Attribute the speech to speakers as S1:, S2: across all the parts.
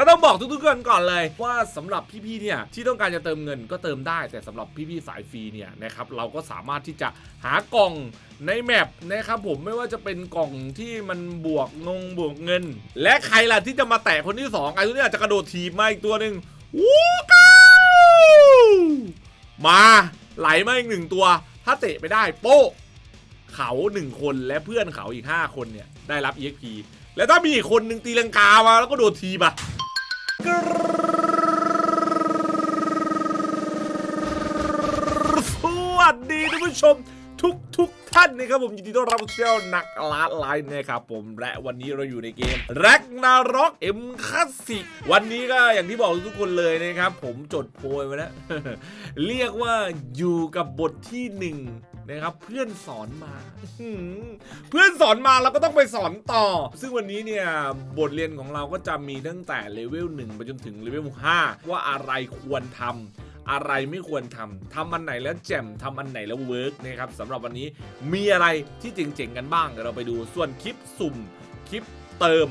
S1: ก็ต้องบอกทุกๆคนก่อนเลย ว่าสำหรับพี่ๆเนี่ยที่ต้องการจะเติมเงินก็เติมได้ แต่สำหรับพี่ๆสายฟรีเนี่ยนะครับเราก็สามารถที่จะหากล่องในแมปนะครับผมไม่ว่าจะเป็นกล่องที่มันบวกงงบวกเงิน และใครล่ะที่จะมาแตะคนที่สองไอ้ตัวเนี้ยจะกระโดดทีบมาอีกตัวหนึ่งวู้ก้าวมาไหลมาอีกหนึ่งตัว ถ้าเตะไปได้โป๊ะเขาหนึ่งคนและเพื่อนเขาอีก 5 คนเนี่ยได้รับ EXP แล้วถ้ามีอีกคนหนึ่งตีลังกามาแล้วก็โดนทีบอะ สวัสดีท่านผู้ชมทุกทุกท่านนะครับผมยินดีต้อนรับเข้าสู่นักล้าไลน์นะครับผมและวันนี้เราอยู่ในเกมแร็กนาร็อกเอ็มคัสสิวันนี้ก็อย่างที่บอกทุกคนเลยนะครับ ผมจดโพยไว้แล้ว เรียกว่าอยู่กับบทที่หนึ่ง นะครับเพื่อนสอนมาอื้อหือเพื่อนสอนมาเราก็ต้องไปสอนต่อ ซึ่งวันนี้เนี่ยบทเรียนของเราก็จะมีตั้งแต่เลเวล1ไปจนถึงเลเวล5ว่าอะไรควรทำอะไรไม่ควรทำทำอันไหนแล้วแจ่มทำอันไหนแล้วเวิร์กนะครับสำหรับวันนี้มีอะไรที่เจ๋งๆกันบ้างเดี๋ยวเราไปดูส่วนคลิปสุ่มคลิปเติม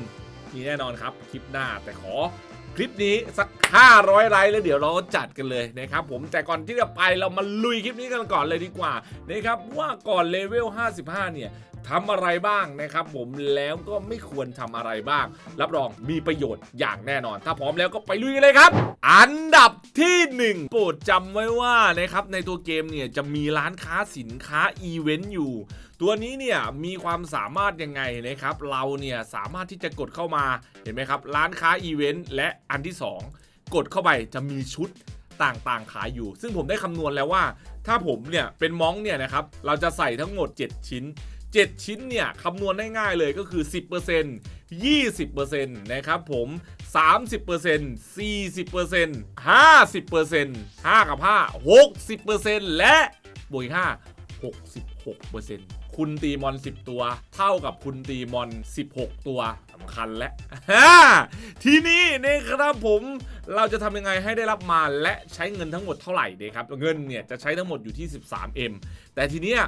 S1: มีแน่นอนครับคลิปหน้าแต่ขอค ลิปนี้สัก 500ไลค์แล้วเดี๋ยวเราจัดกันเลยนะครับผมแต่ก่อนที่จะไปเรามาลุยคลิปนี้กันก่อนเลยดีกว่านะครับว่าก่อนเลเวล 55 เนี่ย ทำอะไรบ้างนะครับผมแล้วก็ไม่ควรทำอะไรบ้าง รับรองมีประโยชน์อย่างแน่นอน ถ้าพร้อมแล้วก็ไปลุยกันเลยครับ อันดับที่ 1 โปรดจำไว้ว่านะครับในตัวเกมเนี่ยจะมีร้านค้าสินค้าอีเวนต์อยู่ ตัวนี้เนี่ยมีความสามารถยังไงนะครับ เราเนี่ยสามารถที่จะกดเข้ามาเห็นไหมครับ ร้านค้าอีเวนต์และอันที่ 2 กดเข้าไปจะมีชุดต่างๆ ขายอยู่ ซึ่งผมได้คำนวณแล้วว่า ถ้าผมเนี่ยเป็นม้องเนี่ยนะครับ เราจะใส่ทั้งหมด 7 ชิ้น 7 ชิ้นเนี่ยคำนวณได้ง่ายเลยก็คือ 10% 20%นะครับผม 30% 40% 50% 5 กับ 5 60%และบวกอีก5 66%คุณตีมอน 10 ตัว เท่ากับคุณตีมอน 16 ตัวสำคัญและทีนี้นะครับผมเราจะทำยังไงให้ได้รับมาและใช้เงินทั้งหมดเท่าไหร่นะครับ เงินเนี่ยจะใช้ทั้งหมดอยู่ที่ 13M แต่ทีเนี้ย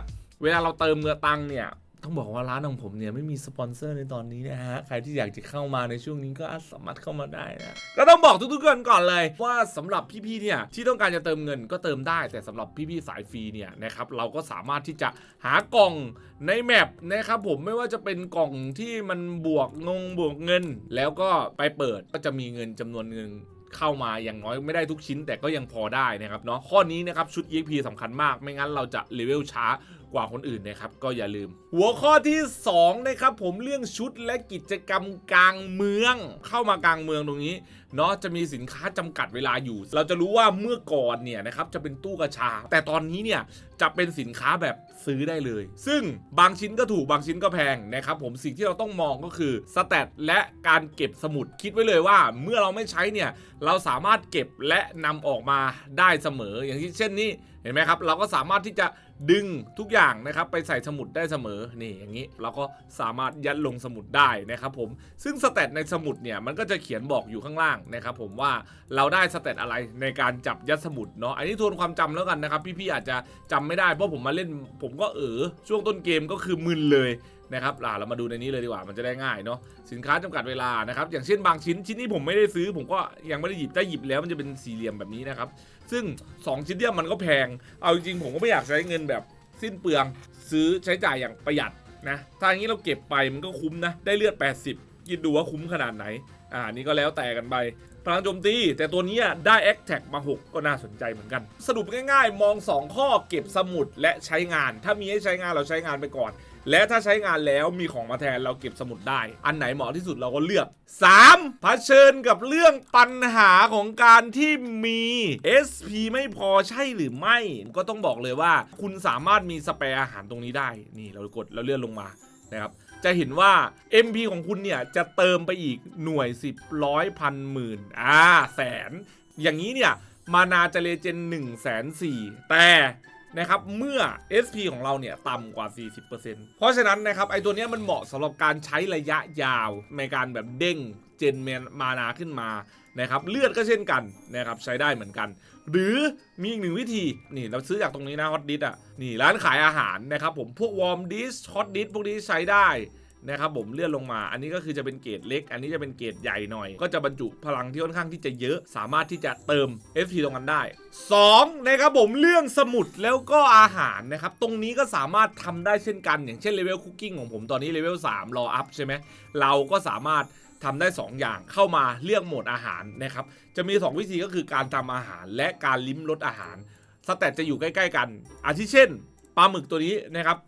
S1: เวลาเราเติมเงินตังเนี่ย ต้องบอกว่าร้านของผมเนี่ยไม่มีสปอนเซอร์ในตอนนี้นะฮะ ใครที่อยากจะเข้ามาในช่วงนี้ก็สามารถเข้ามาได้นะ ก็ต้องบอกทุกๆคนก่อนเลย ว่าสำหรับพี่ๆเนี่ยที่ต้องการจะเติมเงินก็เติมได้ แต่สำหรับพี่ๆสายฟรีเนี่ยนะครับเราก็สามารถที่จะหากล่องในแมปนะครับผมไม่ว่าจะเป็นกล่องที่มันบวกงงบวกเงิน แล้วก็ไปเปิดก็จะมีเงินจำนวนเงินเข้ามาอย่างน้อยไม่ได้ทุกชิ้นแต่ก็ยังพอได้นะครับเนาะข้อนี้นะครับชุด EXP สำคัญมากไม่งั้นเราจะเลเวลช้า กว่าคนอื่นนะครับก็อย่าลืม หัวข้อที่2นะครับผมเรื่องชุดและกิจกรรมกลางเมือง เข้ามากลางเมืองตรงนี้ เนาะจะมีสินค้าจำกัดเวลาอยู่ เราจะรู้ว่าเมื่อก่อนเนี่ยนะครับจะเป็นตู้กระชา แต่ตอนนี้เนี่ยจะเป็นสินค้าแบบซื้อได้เลย ซึ่งบางชิ้นก็ถูกบางชิ้นก็แพงนะครับผมสิ่งที่เราต้องมองก็คือสแตทและการเก็บสมุดคิดไว้เลยว่า เมื่อเราไม่ใช้เนี่ยเราสามารถเก็บและนำออกมาได้เสมอ อย่างที่เช่นนี้เห็นไหมครับ เราก็สามารถที่จะดึงทุกอย่างนะครับไปใส่สมุดได้เสมอนี่อย่างนี้เราก็สามารถยัดลงสมุดได้นะครับผมซึ่งสแตทในสมุดเนี่ยมันก็จะเขียนบอกอยู่ข้างล่างนะครับผมว่าเราได้สแตทอะไรในการจับยัดสมุดเนาะอันนี้ทวนความจำแล้วกันนะครับพี่ๆอาจจะจำไม่ได้เพราะผมมาเล่น ผมก็เออช่วงต้นเกมก็คือมึนเลยนะครับอ่าเรามาดูในนี้เลยดีกว่ามันจะได้ง่ายเนาะสินค้าจำกัดเวลานะครับอย่างเช่นบางชิ้นชิ้นนี้ผมไม่ได้ซื้อ ผมก็ยังไม่ได้หยิบถ้าหยิบแล้วมันจะเป็นสี่เหลี่ยมแบบนี้นะครับซึ่ง 2 ชิ้นเนี่ยมันก็แพง เอาจริงๆผมก็ไม่อยากใช้เงินแบบสิ้นเปลืองซื้อใช้จ่ายอย่างประหยัดนะถ้าอย่างนี้เราเก็บไปมันก็คุ้มนะได้เลือด 80คิดดูว่าคุ้มขนาดไหน อ่านี่ก็แล้วแต่กันไปพลังโจมตี แต่ตัวนี้ได้ a อ t แท็กมา 6 ก็น่าสนใจเหมือนกัน สรุปง่ายๆ มอง 2 ข้อเก็บสมุดและใช้งาน ถ้ามีให้ใช้งานเราใช้งานไปก่อน และถ้าใช้งานแล้วมีของมาแทนเราเก็บสมุดได้ อันไหนเหมาะที่สุดเราก็เลือก 3. เผชิญกับเรื่องปัญหาของการที่มี SP ไม่พอใช่หรือไม่ ก็ต้องบอกเลยว่า คุณสามารถมีสเปรอาหารตรงนี้ได้ นี่เรากดแล้วเลื่อนลงมานะครับ จะเห็นว่า MP ของคุณเนี่ย จะเติมไปอีกหน่วย 10ร้อยพันหมื่นอ่าแสน อย่างนี้เนี่ย มานาจะเลเจน1นึ่งแสนสี่แต่นะครับเมื่อ SP ของเราเนี่ยต่ำกว่า 40%เพราะฉะนั้นนะครับไอตัวเนี้ยมันเหมาะสำหรับการใช้ระยะยาวในการแบบเด้งเจนแมนมานาขึ้นมา นะครับเลือดก็เช่นกันนะครับใช้ได้เหมือนกัน หรือมีอีกหนึ่งวิธีนี่เราซื้อจากตรงนี้นะฮอตดิสอะนี่ร้านขายอาหารนะครับผมพวกวอร์มดิสฮอตดิสพวกนี้ใช้ได้นะครับผมเลื่อนลงมาอันนี้ก็คือจะเป็นเกรดเล็ก อันนี้จะเป็นเกรดใหญ่หน่อย ก็จะบรรจุพลังที่ค่อนข้างที่จะเยอะ สามารถที่จะเติม FP ตรงนั้นได้2นะครับผมเรื่องสมุดแล้วก็อาหารนะครับตรงนี้ก็สามารถทำได้เช่นกัน อย่างเช่นเลเวลคุกกิ้งของผมตอนนี้เลเวล3รออัพใช่ไหมเราก็สามารถ ทำได้ 2 อย่างเข้ามาเลือกโหมดอาหารนะครับ จะมี 2 วิธีก็คือการทำอาหารและการลิ้มรสอาหาร สแตทจะอยู่ใกล้ ๆ กัน อาทิเช่นปลาหมึกตัวนี้นะครับ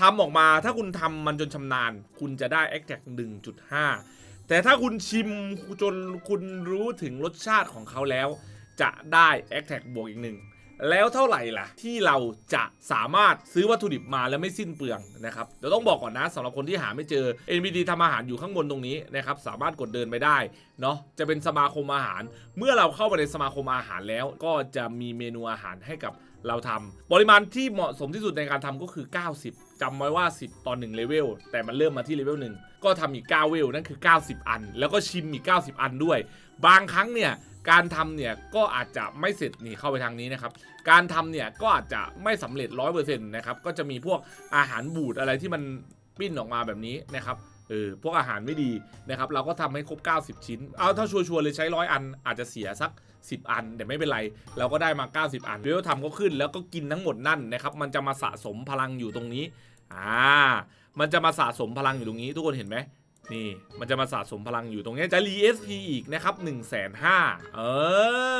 S1: ทำออกมาถ้าคุณทำมันจนชำนาญ คุณจะได้ a c t a c 1.5 แต่ถ้าคุณชิมจนคุณรู้ถึงรสชาติของเขาแล้ว จะได้ a c t a c บวกอีกหนึ่ง แล้วเท่าไหร่ล่ะ ที่เราจะสามารถซื้อวัตถุดิบมาแล้วไม่สิ้นเปลืองนะครับเดี๋ยวต้องบอกก่อนนะสำหรับคนที่หาไม่เจอ NBD ทำอาหารอยู่ข้างบนตรงนี้นะครับสามารถกดเดินไปได้เนาะจะเป็นสมาคมอาหาร เมื่อเราเข้าไปในสมาคมอาหารแล้ว ก็จะมีเมนูอาหารให้กับเราทำปริมาณที่เหมาะสมที่สุดในการทำก็คือ 90 จำไว้ว่า 10ต่อ1เลเวลแต่มันเริ่มมาที่เลเวล1ก็ทำอีก 9 เวล นั่นคือ 90 อัน แล้วก็ชิมอีก 90 อันด้วย บางครั้งเนี่ยการทำเนี่ยก็อาจจะไม่เสร็จนี่เข้าไปทางนี้นะครับ การทำเนี่ยก็อาจจะไม่สำเร็จ 100%นะครับก็จะมีพวกอาหารบูดอะไรที่มันปิ้นออกมาแบบนี้นะครับเออพวกอาหารไม่ดีนะครับ เราก็ทำให้ครบ 90 ชิ้น เอาถ้าชัวร์ๆเลยใช้ร้อยอันอาจจะเสียสัก 10 อัน แต่ไม่เป็นไร เราก็ได้มา 90 อันเว่าทำก็ขึ้นแล้วก็กินทั้งหมดนั่นนะครับ มันจะมาสะสมพลังอยู่ตรงนี้ อ่า มันจะมาสะสมพลังอยู่ตรงนี้ทุกคนเห็นไหมนี่ มันจะมาสะสมพลังอยู่ตรงนี้จะรี SP อีกนะครับ1 5 0 0 0เอ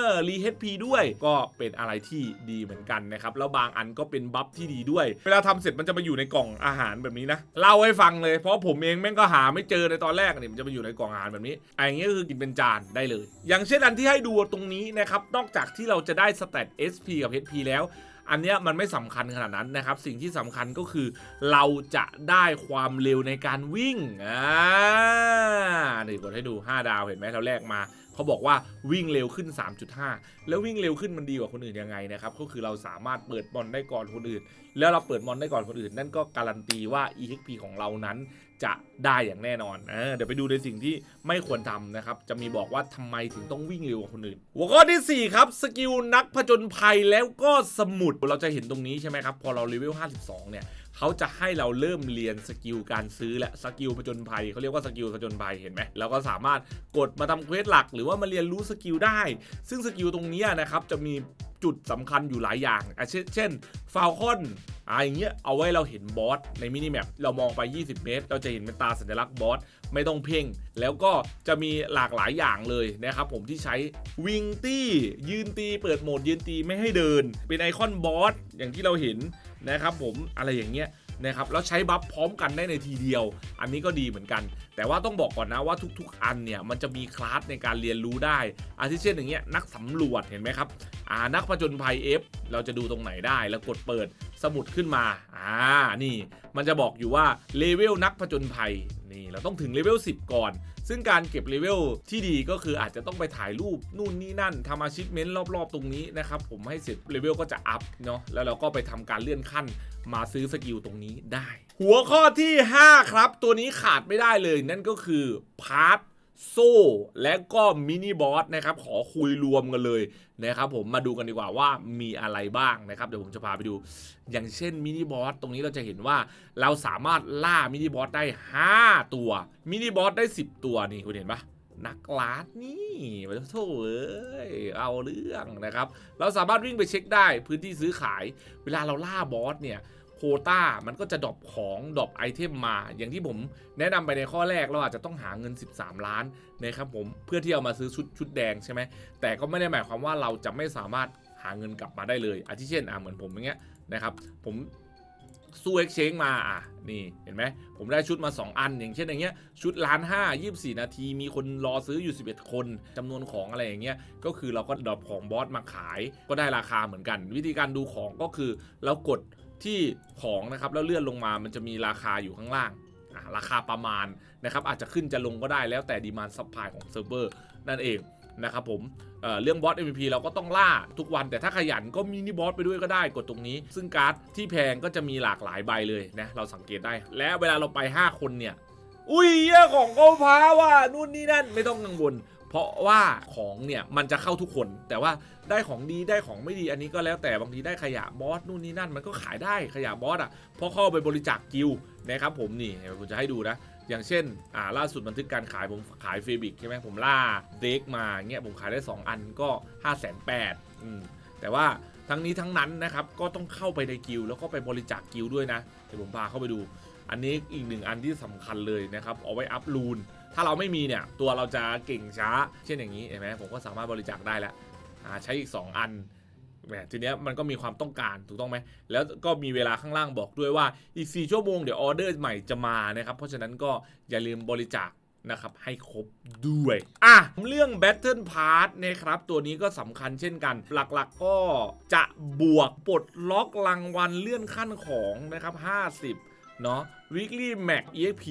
S1: อรี HP ด้วยก็เป็นอะไรที่ดีเหมือนกันนะครับ แล้วบางอันก็เป็นบัฟที่ดีด้วย เวลาทำเสร็จมันจะมาอยู่ในกล่องอาหารแบบนี้นะ เล่าให้ฟังเลย เพราะผมเองแม่งก็หาไม่เจอในตอนแรกนี่มันจะมาอยู่ในกล่องอาหารแบบนี้ไอ้เงี้ยคือกินเป็นจานได้เลย อย่างเช่นอันที่ให้ดูตรงนี้นะครับ นอกจากที่เราจะได้สเตต SP กับ HP แล้ว อันเนี้ยมันไม่สำคัญขนาดนั้นนะครับ สิ่งที่สำคัญก็คือ เราจะได้ความเร็วในการวิ่งอ่า นี่กดให้ดู 5 ดาวเห็นไหมเราแรกมาเขาบอกว่าวิ่งเร็วขึ้น 3.5 แล้ววิ่งเร็วขึ้นมันดีกว่าคนอื่นยังไงนะครับก็คือเราสามารถเปิดบอลได้ก่อนคนอื่น แล้วเราเปิดบอลได้ก่อนคนอื่น นั่นก็การันตีว่า EXP ของเรานั้นจะได้อย่างแน่นอนเออเดี๋ยวไปดูในสิ่งที่ไม่ควรทำนะครับ จะมีบอกว่าทำไมถึงต้องวิ่งเร็วกว่าคนอื่น หัวข้อทีสี่4 ครับ สกิลนักผจญภัยแล้วก็สมุด เราจะเห็นตรงนี้ใช่ไหมครับ พอเราเลเวล 52 เนี่ย เขาจะให้เราเริ่มเรียนสกิลการซื้อและสกิลผจญภัยเขาเรียกว่าสกิลผจญภัยเห็นไหมเราก็สามารถกดมาทำเควสหลัก หรือว่ามาเรียนรู้สกิลได้ ซึ่งสกิลตรงนี้นะครับจะมีจุดสำคัญอยู่หลายอย่างเช่นเช่นฟาวคอนอ่าอย่างเงี้ย เอาไว้เราเห็นบอสในมินิแมป เรามองไป 20 เมตร เราจะเห็นเป็นตาสัญลักษณ์บอส ไม่ต้องเพ่ง แล้วก็จะมีหลากหลายอย่างเลยนะครับผมที่ใช้วิงตี้ ยืนตี เปิดโหมดยืนตีไม่ให้เดิน เป็นไอคอนบอส อย่างที่เราเห็น นะครับผมอะไรอย่างเงี้ยนะครับแล้วใช้บัฟพร้อมกันได้ในทีเดียว อันนี้ก็ดีเหมือนกัน แต่ว่าต้องบอกก่อนนะว่าทุกๆ อันเนี่ยมันจะมีคลาสในการเรียนรู้ได้ อาทิเช่นอย่างเงี้ยนักสำรวจเห็นไหมครับอ่านักผจญภัย F เราจะดูตรงไหนได้แล้วกดเปิดสมุดขึ้นมาอ่านี่ มันจะบอกอยู่ว่าเลเวลนักผจญภัยนี่เราต้องถึงเลเวล10 ก่อน ซึ่งการเก็บเลเวลที่ดีก็คืออาจจะต้องไปถ่ายรูปนู่นนี่นั่นทำอาชิพเมนต์รอบๆ ตรงนี้นะครับผมให้เสร็จเลเวลก็จะอัพเนาะแล้วเราก็ไปทำการเลื่อนขั้นมาซื้อสกิลตรงนี้ได้ หัวข้อที่ 5 ครับ ตัวนี้ขาดไม่ได้เลยนั่นก็คือพาร์ท โซ่ และก็มินิบอสนะครับขอคุยรวมกันเลยนะครับผมมาดูกันดีกว่าว่ามีอะไรบ้างนะครับเดี๋ยวผมจะพาไปดู อย่างเช่นมินิบอสตรงนี้เราจะเห็นว่าเราสามารถล่ามินิบอสได้ 5 ตัวมินิบอสได้ 10 ตัวนี่คุณเห็นปะนักลาดนี่มาโถ่เอ้ยเอาเรื่องนะครับ เราสามารถวิ่งไปเช็คได้พื้นที่ซื้อขาย เวลาเราล่าบอสเนี่ย โควต้ามันก็จะดรอปของดรอปไอเทมมา อย่างที่ผมแนะนำไปในข้อแรกเราอาจจะต้องหาเงิน 13 ล้านนะครับผมเพื่อที่เอามาซื้อชุดชุดแดงใช่ไหมแต่ก็ไม่ได้หมายความว่าเราจะไม่สามารถหาเงินกลับมาได้เลยอาทิเช่นอะเหมือนผมอย่างเงี้ยนะครับผมสู้เอ็กเชแนมาอะนี่เห็นไหมผมได้ชุดมา 2 อัน อย่างเช่นอย่างเงี้ยชุดล้านห้ายี่สี่นาที มีคนรอซื้ออยู่ 11 คนจำนวนของอะไรอย่างเงี้ยก็คือเราก็ดรอปของบอสมาขายก็ได้ราคาเหมือนกัน วิธีการดูของก็คือเรากด ที่ของนะครับแล้วเลื่อนลงมามันจะมีราคาอยู่ข้างล่างราคาประมาณนะครับอาจจะขึ้นจะลงก็ได้แล้วแต่ดีมานซัพพลายของเซิร์ฟเวอร์นั่นเองนะครับผมเเรื่องบอส MVP เราก็ต้องล่าทุกวัน แต่ถ้าขยันก็มินิบอสไปด้วยก็ได้กดตรงนี้ ซึ่งการ์ดที่แพงก็จะมีหลากหลายใบเลยนะเราสังเกตได้ และเวลาเราไป 5 คนเนี่ย อุ้ยเหี้ยของก็พาว่านู่นนี่นั่นไม่ต้องกังวล เพราะว่าของเนี่ยมันจะเข้าทุกคน แต่ว่าได้ของดีได้ของไม่ดีอันนี้ก็แล้วแต่บางทีได้ขยะบอสนู่นนี่นั่นมันก็ขายได้ขยะบอสอะเพราะเข้าไปบริจาคกิลนะครับผมนี่ผมจะให้ดูนะอย่างเช่น อ่า ล่าสุดบันทึกการขายผมขายเฟบิกใช่ไหมผมล่าเด็กมาเงี้ยผมขายได้ 2 อันก็ 5 8 0 0 0อืมแต่ว่าทั้งนี้ทั้งนั้นนะครับ ก็ต้องเข้าไปในกิลแล้วก็ไปบริจาคกิลด์ด้วยนะ เดี๋ยวผมพาเข้าไปดู อันนี้อีกหนึ่งอันที่สำคัญเลยนะครับ เอาไว้อัพลูน ถ้าเราไม่มีเนี่ยตัวเราจะเก่งช้า เช่นอย่างนี้เห็นไหมผมก็สามารถบริจาคได้แล้วอ่าใช้อีก 2 อันแหมทีเนี้ยมันก็มีความต้องการถูกต้องไหม แล้วก็มีเวลาข้างล่างบอกด้วยว่าอีก4ชั่วโมงเดี๋ยวออเดอร์ใหม่จะมานะครับ เพราะฉะนั้นก็อย่าลืมบริจาคนะครับให้ครบด้วย อะ เรื่อง Battle Pass นะครับ ตัวนี้ก็สำคัญเช่นกัน หลักๆก็จะบวกปลดล็อกรางวัลเลื่อนขั้นของนะครับ 50 เนาะ weekly max exp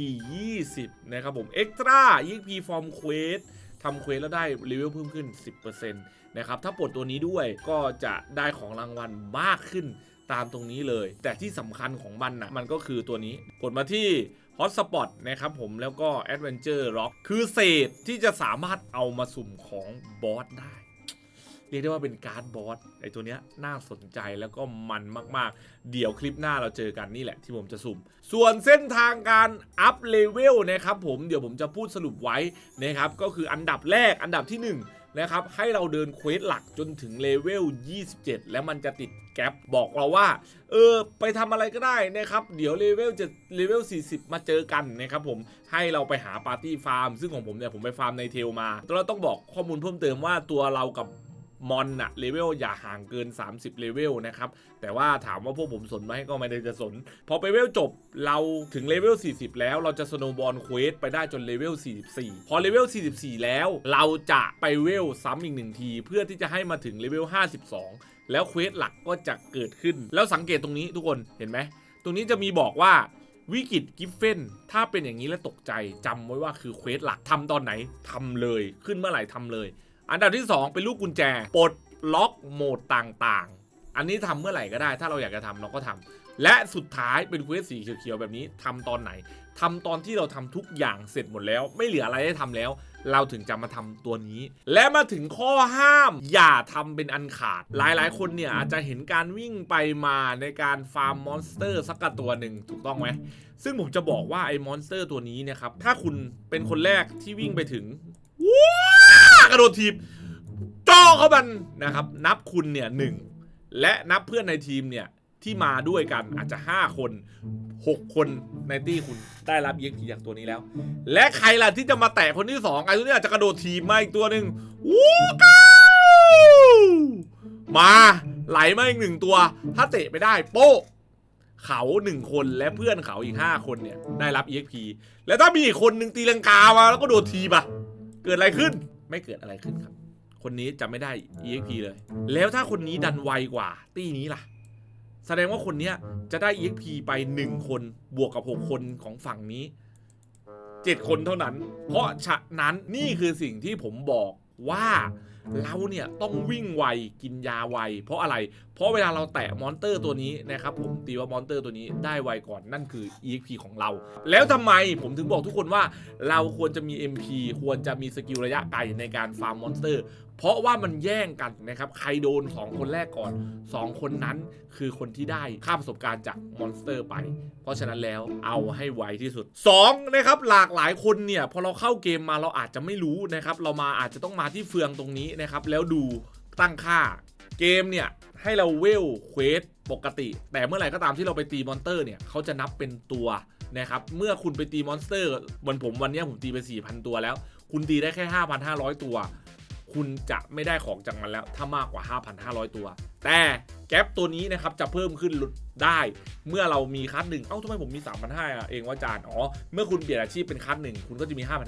S1: 20 นะครับผม extra exp form quest ทำเควสแล้วได้เลเวลเพิ่มขึ้น 10%นะครับ ถ้าปลดตัวนี้ด้วยก็จะได้ของรางวัลมากขึ้นตามตรงนี้เลย แต่ที่สำคัญของมันนะมันก็คือตัวนี้ กดมาที่ Hotspot นะครับผมแล้วก็ Adventure Rock คือเศษที่จะสามารถเอามาสุ่มของบอสได้ เรียกได้ว่าเป็นการ์ดบอสไอตัวเนี้ยน่าสนใจแล้วก็มันมากๆ เดี๋ยวคลิปหน้าเราเจอกันนี่แหละที่ผมจะสุ่ม ส่วนเส้นทางการอัพเลเวลนะครับผมเดี๋ยวผมจะพูดสรุปไว้นะครับก็คืออันดับแรกอันดับที่ 1นะครับให้เราเดินเควสหลักจนถึงเลเวล 27 แล้วมันจะติดแกลบบอกเราว่า เออ ไปทำอะไรก็ได้นะครับ เดี๋ยวเลเวลจะเลเวล 40 มาเจอกันนะครับผมให้เราไปหาปาร์ตี้ฟาร์ม ซึ่งของผมเนี่ย ผมไปฟาร์มในเทลมาแล้วเราต้องบอกข้อมูลเพิ่มเติมว่าตัวเรากับ มอนอะเลเวลอย่าห่างเกิน 30 เลเวลนะครับ แต่ว่าถามว่าพวกผมสนไหมก็ไม่ได้จะสน พอไปเวลจบเราถึงเลเวล 40 แล้วเราจะสโนบอลเควสไปได้จนเลเวล 44 พอเลเวล 44 แล้วเราจะไปเวลซ้ำอีกหนึ่งที เพื่อที่จะให้มาถึงเลเวล 52 แล้วเควสหลักก็จะเกิดขึ้น แล้วสังเกตตรงนี้ทุกคนเห็นไหมตรงนี้จะมีบอกว่าวิกฤตกิฟเฟนถ้าเป็นอย่างนี้แล้วตกใจจำไว้ว่าคือเควสหลักทำตอนไหนทำเลยขึ้นเมื่อไหร่ทำเลย อันดับที่ 2 เป็นลูกกุญแจปลดล็อกโหมดต่างๆ อันนี้ทำเมื่อไหร่ก็ได้ ถ้าเราอยากจะทำเราก็ทำและสุดท้ายเป็นเควสสีเขียวๆแบบนี้ทำตอนไหนทำตอนที่เราทำทุกอย่างเสร็จหมดแล้ว ไม่เหลืออะไรให้ทำแล้ว เราถึงจะมาทำตัวนี้ และมาถึงข้อห้าม อย่าทำเป็นอันขาด หลายๆ คนเนี่ยอาจจะเห็นการวิ่งไปมาในการฟาร์มมอนสเตอร์สักตัวหนึ่งถูกต้องไหมซึ่งผมจะบอกว่าไอ้มอนสเตอร์ตัวนี้เนะครับถ้าคุณเป็นคนแรกที่วิ่งไปถึงว้า กระโดดทีบจ่อเขามันนะครับ นับคุณเนี่ยหนึ่งและนับเพื่อนในทีมเนี่ยที่มาด้วยกันอาจจะ 5 คน 6 คนในตี้คุณได้รับเยียกีจากตัวนี้แล้ว และใครล่ะที่จะมาแตะคนที่ 2 ไอ้ตัวนี้อาจจะกระโดดทีมมาอีกตัวหนึ่งวู้ก้าวมาไหลมาอีกหนึ่งตัว ถ้าเตะไปได้โป๊ะเขาหนึ่งคนและเพื่อนเขาอีก 5 คนเนี่ยได้รับ EXP แล้วถ้ามีอีกคนหนึ่งตีลังกามาแล้วก็โดดทีบอะเกิดอะไรขึ้น ไม่เกิดอะไรขึ้นครับ คนนี้จะไม่ได้ EXP เลย แล้วถ้าคนนี้ดันไวกว่าตี้นี้ล่ะ แสดงว่าคนเนี้ยจะได้ EXP ไป 1 คนบวกกับ 6 คนของฝั่งนี้ 7 คนเท่านั้น เพราะฉะนั้นนี่คือสิ่งที่ผมบอกว่าเราเนี่ยต้องวิ่งไวกินยาไว เพราะอะไร เพราะเวลาเราแตะมอนเตอร์ตัวนี้นะครับผมตีว่ามอนเตอร์ตัวนี้ได้ไวก่อนนั่นคือ EXP ของเรา แล้วทำไมผมถึงบอกทุกคนว่าเราควรจะมี MP ควรจะมีสกิลระยะไกลในการฟาร์มมอนสเตอร์เพราะว่ามันแย่งกันนะครับใครโดน 2 คนแรกก่อน 2 คนนั้นคือคนที่ได้ค่าประสบการณ์จากมอนสเตอร์ไป เพราะฉะนั้นแล้วเอาให้ไวที่สุด2นะครับหลากหลายคนเนี่ยพอเราเข้าเกมมาเราอาจจะไม่รู้นะครับเรามาอาจจะต้องมาที่เฟืองตรงนี้นะครับแล้วดูตั้งค่าเกมเนี่ย ให้เราเวลเควสปกติ แต่เมื่อไหร่ก็ตามที่เราไปตีมอนสเตอร์เนี่ยเขาจะนับเป็นตัวนะครับเมื่อคุณไปตีมอนสเตอร์วันผมวันนี้ผมตีไป 4,000 ตัวแล้ว คุณตีได้แค่ 5,500 ตัว คุณจะไม่ได้ของจากมันแล้วถ้ามากกว่า 5,500 ตัว แต่แก๊ปตัวนี้นะครับจะเพิ่มขึ้นได้เมื่อเรามีคัสหนึ่งเอ้าทำไมผมมี 3,500อะเองว่าจานอ๋อเมื่อคุณเปลี่ยนอาชีพเป็นคัสหนึ่งคุณก็จะมี 5,500ห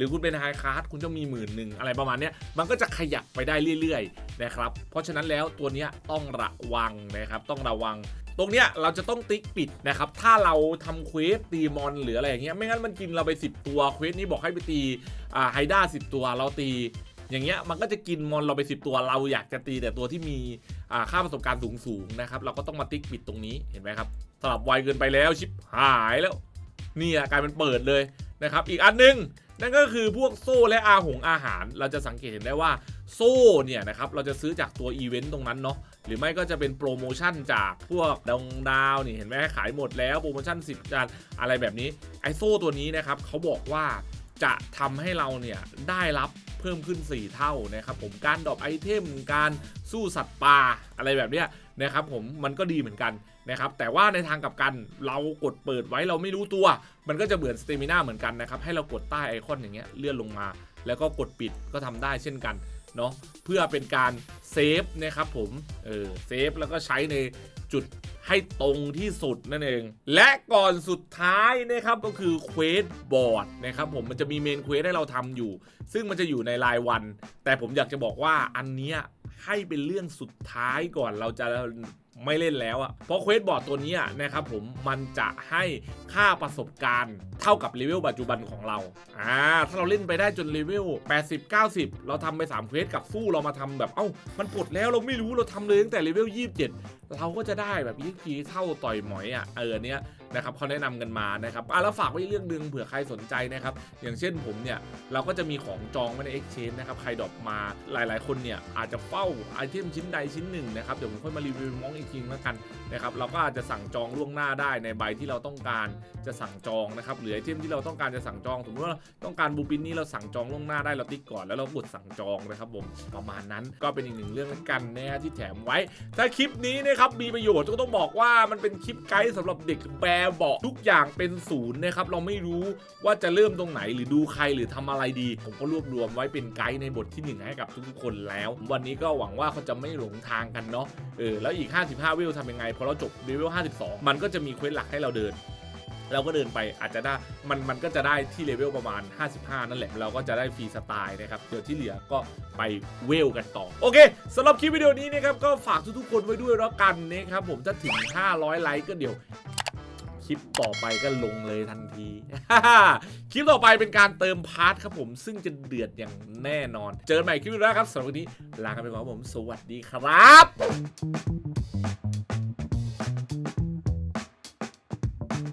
S1: รือคุณเป็นไฮคาร์ดคุณจะมีหมื่นหนึ่งอะไรประมาณนี้มันก็จะขยับไปได้เรื่อยๆนะครับเพราะฉะนั้นแล้วตัวนี้ต้องระวังนะครับต้องระวัง ตรงเนี้ยเราจะต้องติ๊กปิดนะครับถ้าเราทำเควสตีมอนหรืออะไรอย่างเงี้ยไม่งั้นมันกินเราไป 10 ตัวเควสนี้บอกให้ไปตีอ่าไฮด้า10 ตัวเราตีอย่างเงี้ยมันก็จะกินมอนเราไป 10 ตัวเราอยากจะตีแต่ตัวที่มีอ่าค่าประสบการณ์สูงๆนะครับเราก็ต้องมาติ๊กปิดตรงนี้เห็นไหมครับสลับไวเกินไปแล้วชิปหายแล้วนี่ยกลายเป็นเปิดเลย นะครับอีกอันหนึงนั่นก็คือพวกโซ่และอาหงอาหาร เราจะสังเกตเห็นได้ว่าโซ่เนี่ยนะครับเราจะซื้อจากตัวอีเวนต์ตรงนั้นเนาะหรือไม่ก็จะเป็นโปรโมชั่นจากพวกดองดาวนี่เห็นไหมขายหมดแล้วโปรโมชั่น 10จานอะไรแบบนี้ไอโซ่ตัวนี้นะครับเขาบอกว่าจะทำให้เราเนี่ยได้รับเพิ่มขึ้น 4 เท่านะครับผมการดรอปไอเทมการสู้สัตว์ป่าอะไรแบบเนี้ยนะครับผมมันก็ดีเหมือนกัน นะครับแต่ว่าในทางกลับกันเรากดเปิดไว้เราไม่รู้ตัว มันก็จะเหมือนสเตมิน่าเหมือนกันนะครับให้เรากดใต้ไอคอนอย่างเงี้ยเลื่อนลงมา แล้วก็กดปิดก็ทำได้เช่นกันเนาะเพื่อเป็นการเซฟนะครับผมเออเซฟแล้วก็ใช้ในจุดให้ตรงที่สุดนั่นเอง และก่อนสุดท้ายนะครับก็คือเควสบอร์ดนะครับผมมันจะมีเมนเควสให้เราทำอยู่ ซึ่งมันจะอยู่ในรายวัน แต่ผมอยากจะบอกว่าอันเนี้ย ให้เป็นเรื่องสุดท้ายก่อนเราจะไม่เล่นแล้วอะเพราะเควสบอร์ดตัวนี้นะครับผม มันจะให้ค่าประสบการณ์เท่ากับเลเวลปัจจุบันของเรา อ่า ถ้าเราเล่นไปได้จนเลเวล 80 90 เราทำไป 3 เควสกับฟู่เรามาทำแบบเอ้า มันปลดแล้วเราไม่รู้เราทำเลยตั้งแต่เลเวล 27 เราก็จะได้แบบยี่ปีเท่าต่อยหมอยอะ เออเนี้ย นะครับเขาแนะนำกันมานะครับอะแล้วฝากไว้เรื่องหนึงเผื่อใครสนใจนะครับ อย่างเช่นผมเนี่ยเราก็จะมีของจองไว้ใน Exchange นะครับใครดรอปมาหลายๆ คนเนี่ยอาจจะเฝ้าไอเทมชิ้นใดชิ้นหนึ่งนะครับเดี๋ยวผมค่อยมารีวิวมองอีกทีแล้วกันนะครับเราก็อาจจะสั่งจองล่วงหน้าได้ในใบที่เราต้องการจะสั่งจองนะครับหรือไอเทมที่เราต้องการจะสั่งจองสมมติว่าต้องการบูปินนี่เราสั่งจองล่วงหน้าได้เราติ๊กก่อนแล้วเรากดสั่งจองนะครับผมประมาณนั้นก็เป็นอีกหนึ่งเรื่องกันนะฮะที่แถมไว้ ถ้าคลิปนี้นะครับมีประโยชน์ก็ต้องบอกว่ามันเป็นคลิปไกด์สำหรับเด็กแบรเบาะทุกอย่างเป็นศูนย์นะครับเราไม่รู้ว่าจะเริ่มตรงไหนหรือดูใครหรือทำอะไรดี ผมก็รวบรวมไว้เป็นไกด์ในบทที่หนึ่งให้กับทุกๆคนแล้ว วันนี้ก็หวังว่าเขาจะไม่หลงทางกันเนาะเออแล้วอีก 55วิวทำยังไงพอเราจบเลเวล 52 มันก็จะมีเควสหลักให้เราเดินเราก็เดินไปอาจจะได้มันมันก็จะได้ที่เลเวลประมาณ 55 นั่นแหละ เราก็จะได้ฟรีสไตล์นะครับ เดี๋ยวที่เหลือก็ไปเวลกันต่อ โอเคสำหรับคลิปวิดีโอนี้นะครับ ก็ฝากทุกๆคนไว้ด้วยแล้วกันนะครับ ผมถ้าถึง 500 ไลค์ก็เดี๋ยว ลิปต่อไปก็ลงเลยทันที คลิปต่อไปเป็นการเติมพาร์ทครับผม ซึ่งจะเดือดอย่างแน่นอน เจอกันใหม่คลิปหน้าครับสำหรับวันนี้ลากันไปก่อนผม สวัสดีครับ